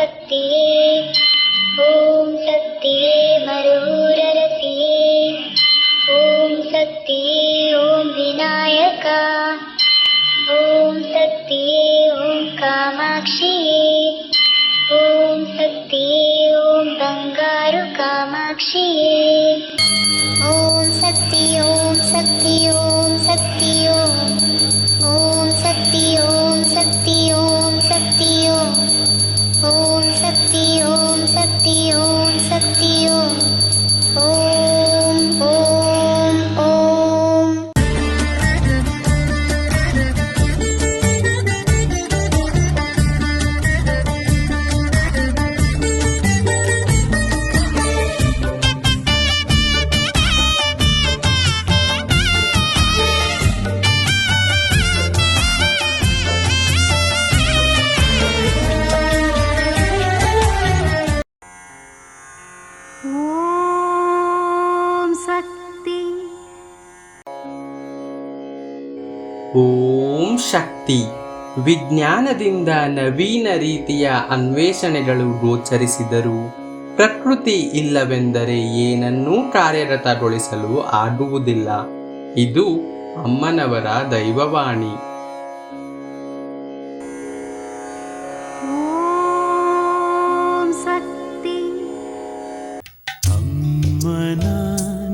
सत्ये। मरुरति ॐ सत्य ॐ विनायका। ॐ सत्य ॐ कामाक्षिये ॐ सत्य ॐ बङ्गारु बङ्गारुकामाक्षी ಓಂ ಶಕ್ತಿ. ಓಂ ಶಕ್ತಿ. ವಿಜ್ಞಾನದಿಂದ ನವೀನ ರೀತಿಯ ಅನ್ವೇಷಣೆಗಳು ಗೋಚರಿಸಿದರು ಪ್ರಕೃತಿ ಇಲ್ಲವೆಂದರೆ ಏನನ್ನೂ ಕಾರ್ಯರತಗೊಳಿಸಲು ಆಗುವುದಿಲ್ಲ. ಇದು ಅಮ್ಮನವರ ದೈವವಾಣಿ.